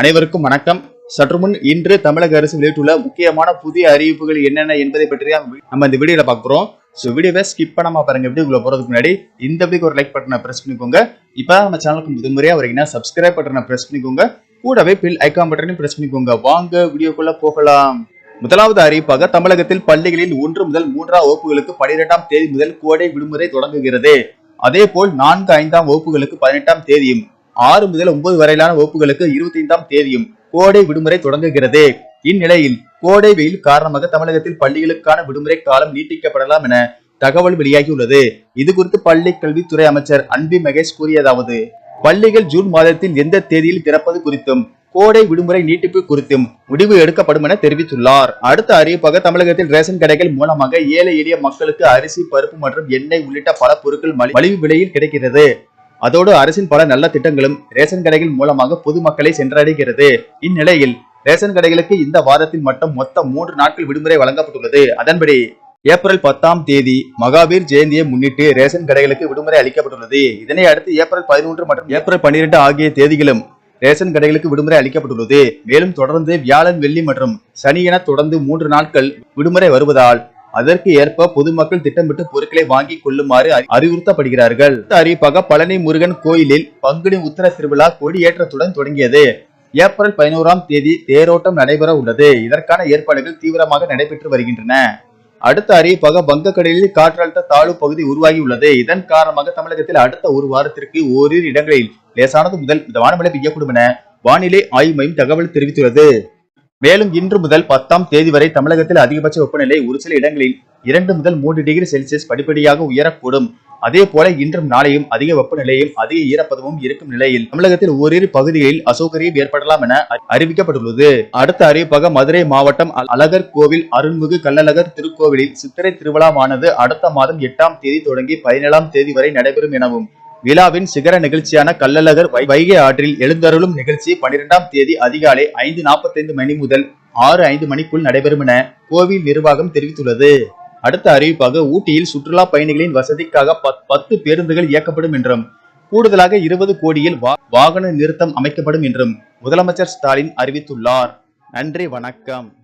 அனைவருக்கும் வணக்கம். சற்று முன் இன்று தமிழக அரசு வெளியிட்டுள்ள முக்கியமான புதிய அறிவிப்புகள் என்னென்ன என்பதை பற்றி நம்ம இந்த வீடியோல பாக்குறோம் ஸோ வீடியோவை ஸ்கிப் பண்ணாமல் பாருங்க. வீடியோக்குள்ள போறதுக்கு முன்னாடி இந்த வீடியோக்கு ஒரு லைக் பட்டனை பிரஸ் பண்ணிக்கோங்க. இப்போ நம்ம சேனலுக்கு முதன்முறையாக வரீங்கன்னா சப்ஸ்கிரைப் பட்டனை பிரஸ் பண்ணிக்கோங்க. கூடவே பில் ஐக்கான் பட்டனையும் பிரஸ் பண்ணிக்கோங்க. வாங்க வீடியோக்குள்ள போகலாம். முதலாவது அறிவிப்பாக தமிழகத்தில் பள்ளிகளில் ஒன்று முதல் மூன்றாம் வகுப்புகளுக்கு பனிரெண்டாம் தேதி முதல் கோடை விடுமுறை தொடங்குகிறது. அதே போல் நான்கு ஐந்தாம் வகுப்புகளுக்கு பதினெட்டாம் தேதியும் ஆறு முதல் ஒன்பது வரையிலான வகுப்புகளுக்கு இருபத்தி ஐந்தாம் தேதியும் கோடை விடுமுறை தொடங்குகிறது. இந்நிலையில் கோடை வெயில் காரணமாக தமிழகத்தில் பள்ளிகளுக்கான விடுமுறை காலம் நீட்டிக்கப்படலாம் என தகவல் வெளியாகியுள்ளது. இது குறித்து பள்ளி கல்வித்துறை அமைச்சர் அன்பி மகேஷ் கூறியதாவது பள்ளிகள் ஜூன் மாதத்தில் எந்த தேதியில் திறப்பது குறித்தும் கோடை விடுமுறை நீட்டிப்பு குறித்தும் முடிவு எடுக்கப்படும் என தெரிவித்துள்ளார். அடுத்த அறிவிப்பாக தமிழகத்தில் ரேஷன் கடைகள் மூலமாக ஏழை எளிய மக்களுக்கு அரிசி பருப்பு மற்றும் எண்ணெய் உள்ளிட்ட பல பொருட்கள் மலிவு விலையில் கிடைக்கிறது. அதோடு அரசின் பல நல்ல திட்டங்களும் ரேஷன் கடைகள் மூலமாக பொதுமக்களை சென்றடைகிறது. இந்நிலையில் ரேஷன் கடைகளுக்கு இந்த வாரத்தில் மட்டும் மொத்தம் மூன்று நாட்கள் விடுமுறை வழங்கப்பட்டுள்ளது. அதன்படி ஏப்ரல் பத்தாம் தேதி மகாவீர் ஜெயந்தியை முன்னிட்டு ரேஷன் கடைகளுக்கு விடுமுறை அளிக்கப்பட்டுள்ளது. இதனை அடுத்து ஏப்ரல் பதினொன்று மற்றும் ஏப்ரல் பன்னிரெண்டு ஆகிய தேதிகளும் ரேஷன் கடைகளுக்கு விடுமுறை அளிக்கப்பட்டுள்ளது. மேலும் தொடர்ந்து வியாழன் வெள்ளி மற்றும் சனி என தொடர்ந்து மூன்று நாட்கள் விடுமுறை வருவதால் அதற்கு ஏற்ப பொதுமக்கள் திட்டமிட்டு பொருட்களை வாங்கி கொள்ளுமாறு அறிவுறுத்தப்படுகிறார்கள். அடுத்த அறிவிப்பாக பழனி முருகன் கோயிலில் பங்குனி உத்தர திருவிழா கொடியேற்றத்துடன் தொடங்கியது. ஏப்ரல் பதினோராம் தேதி தேரோட்டம் நடைபெற உள்ளது. இதற்கான ஏற்பாடுகள் தீவிரமாக நடைபெற்று வருகின்றன. அடுத்த அறிவிப்பாக வங்கக்கடலில் காற்றழுத்த தாழ்வு பகுதி உருவாகியுள்ளது இதன் காரணமாக தமிழகத்தில் அடுத்த ஒரு வாரத்திற்கு ஓரிரு இடங்களில் லேசானது முதல் மிதமான மழை பெய்யக்கூடும் என வானிலை ஆய்வு மையம் தகவல் தெரிவித்துள்ளது. மேலும் இன்று முதல் பத்தாம் தேதி வரை தமிழகத்தில் அதிகபட்ச வெப்பநிலை ஒரு சில இடங்களில் இரண்டு முதல் மூன்று டிகிரி செல்சியஸ் படிப்படியாக உயரக்கூடும். அதே போல இன்றும் நாளையும் அதிக வெப்பநிலையும் அதிக ஈரப்பதமும் இருக்கும் நிலையில் தமிழகத்தில் ஓரிரு பகுதிகளில் அசௌகரியம் ஏற்படலாம் என அறிவிக்கப்பட்டுள்ளது. அடுத்த அறிவிப்பாக மதுரை மாவட்டம் அ- அழகர் கோவில் அருள்மிகு கள்ளழகர் திருக்கோவிலில் சித்திரை திருவிழாவானது அடுத்த மாதம் எட்டாம் தேதி தொடங்கி பதினேழாம் தேதி வரை நடைபெறும் எனவும் விழாவின் சிகர நிகழ்ச்சியான கள்ளழகர் வைகை ஆற்றில் எழுந்தருளும் நிகழ்ச்சி பன்னிரெண்டாம் தேதி அதிகாலை ஐந்து நாற்பத்தைந்து மணி முதல் ஆறு ஐந்து மணிக்குள் நடைபெறும் என கோவில் நிர்வாகம் தெரிவித்துள்ளது. அடுத்த அறிவிப்பாக ஊட்டியில் சுற்றுலா பயணிகளின் வசதிக்காக பத்- பத்து பேருந்துகள் இயக்கப்படும் என்றும் கூடுதலாக இருபது கோடியில் வாகன நிறுத்தம் அமைக்கப்படும் என்றும் முதலமைச்சர் ஸ்டாலின் அறிவித்துள்ளார். நன்றி வணக்கம்.